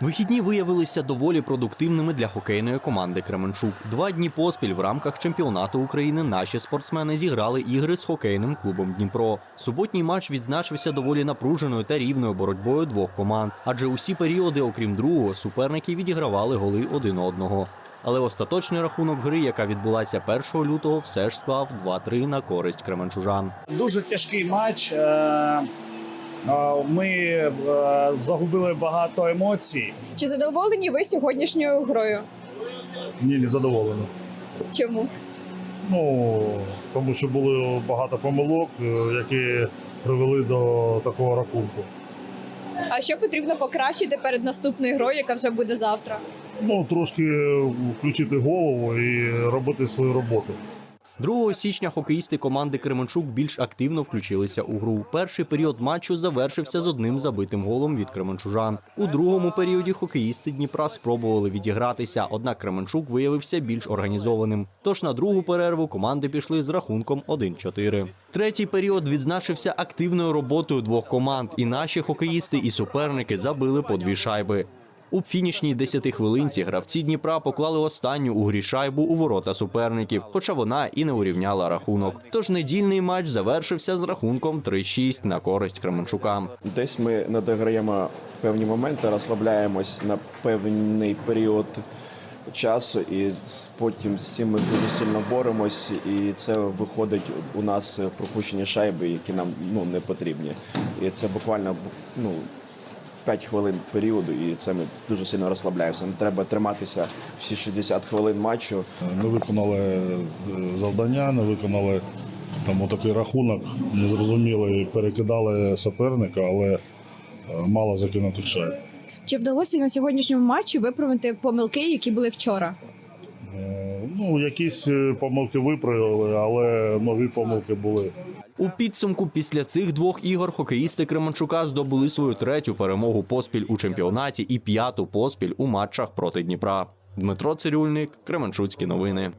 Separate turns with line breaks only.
Вихідні виявилися доволі продуктивними для хокейної команди Кременчук. Два дні поспіль в рамках чемпіонату України наші спортсмени зіграли ігри з хокейним клубом Дніпро. Суботній матч відзначився доволі напруженою та рівною боротьбою двох команд, адже усі періоди, окрім другого, суперники відігравали голи один одного. Але остаточний рахунок гри, яка відбулася 1 лютого, все ж склав 2-3 на користь кременчужан.
Дуже тяжкий матч. Е, Ми е, загубили багато емоцій.
Чи задоволені ви сьогоднішньою грою?
Ні, не задоволений.
Чому?
Ну тому що було багато помилок, е, які привели до такого рахунку.
А що потрібно покращити перед наступною грою, яка вже буде завтра?
Ну трошки включити голову і робити свою роботу.
2 січня хокеїсти команди Кременчук більш активно включилися у гру. Перший період матчу завершився з одним забитим голом від Кременчужан. У другому періоді хокеїсти Дніпра спробували відігратися, однак Кременчук виявився більш організованим. Тож на другу перерву команди пішли з рахунком 1-4. Третій період відзначився активною роботою двох команд, і наші хокеїсти і суперники забили по дві шайби. У фінішній 10 хвилинці гравці Дніпра поклали останню у грі шайбу у ворота суперників, хоча вона і не урівняла рахунок. Тож недільний матч завершився з рахунком 3-6 на користь Кременчука.
Десь ми надограємо певні моменти, розслабляємось на певний період часу, і потім з цим ми дуже сильно боремось, і це виходить у нас пропущені шайби, які нам ну не потрібні. І це буквально ну. 5 хвилин періоду, і це ми дуже сильно розслабляємося. Нам треба триматися всі 60 хвилин матчу.
Не виконали е, завдання, не виконали там отакий рахунок, не зрозуміли, перекидали суперника, але е, мало закинутих шайб.
Чи вдалося на сьогоднішньому матчі виправити помилки, які були вчора?
Е, Ну, якісь помилки виправили, але нові помилки були.
У підсумку після цих двох ігор хокеїсти Кременчука здобули свою третю перемогу поспіль у чемпіонаті і п'яту поспіль у матчах проти Дніпра. Дмитро Цирюльник, Кременчуцькі новини.